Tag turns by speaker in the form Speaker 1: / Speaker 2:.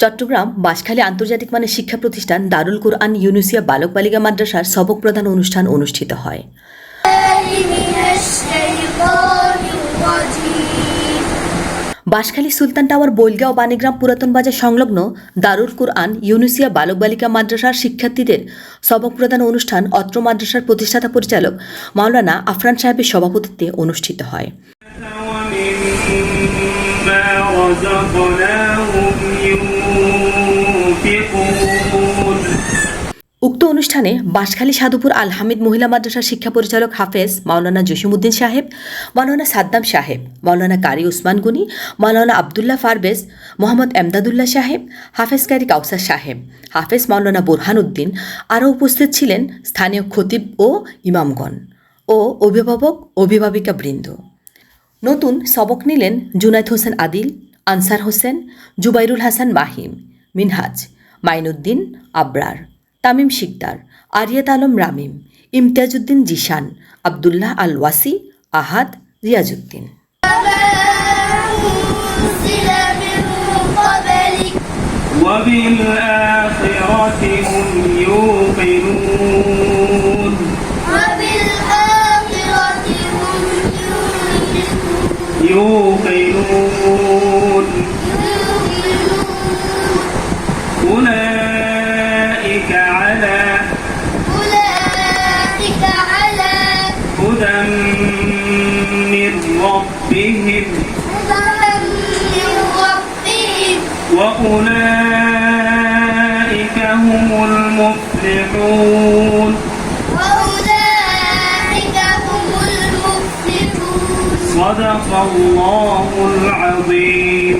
Speaker 1: চট্টগ্রাম বাঁশখালী আন্তর্জাতিক মানের শিক্ষা প্রতিষ্ঠান দারুল কোরআন ইউনিসিয়া বালক বালিকা মাদ্রাসার সবক প্রধান অনুষ্ঠান অনুষ্ঠিত হয়। বাঁশখালী সুলতান টাওয়ার বৈলগাঁও বাণীগ্রাম পুরাতন বাজার সংলগ্ন দারুল কোরআন ইউনিসিয়া বালক বালিকা মাদ্রাসার শিক্ষার্থীদের সবক প্রদান অনুষ্ঠান অত্র মাদ্রাসার প্রতিষ্ঠাতা পরিচালক মাওলানা আফরান সাহেবের সভাপতিত্বে অনুষ্ঠিত হয়। উক্ত অনুষ্ঠানে বাঁশখালী সাধুপুর আল হামিদ মহিলা মাদ্রাসার শিক্ষা পরিচালক হাফেজ মাওলানা জসিমুদ্দিন সাহেব, মাওলানা সাদ্দাম সাহেব, মাওলানা কারি উসমান গুনি, মাওলানা আবদুল্লাহ ফারবেজ, মোহাম্মদ এমদাদুল্লাহ সাহেব, হাফেজ কারি কাউসার সাহেব, হাফেজ মাওলানা বোরহান উদ্দিন আরও উপস্থিত ছিলেন স্থানীয় খতিব ও ইমামগণ ও অভিভাবক, অভিভাবিকা বৃন্দ। নতুন সবক নিলেন জুনাইদ হোসেন আদিল আনসার হোসেন জুবাইরুল হাসান মাহিম মিনহাজ মাইনুদ্দিন আবরার তামিম শিকদার আরিয়াত আলম রামিম ইমতিয়াজউদ্দিন জিশান আবদুল্লাহ আল ওয়াসি আহাদ রিয়াজউদ্দিন
Speaker 2: أنزل من قبلك
Speaker 3: وبالآخرة هم يوقنون
Speaker 2: وبالآخرة هم
Speaker 3: يوقنون أولئك على
Speaker 2: أولئك على
Speaker 3: هدى من ربهم. وأولئك هم المفلحون.
Speaker 2: وأولئك هم المفلحون.
Speaker 3: صدق الله العظيم.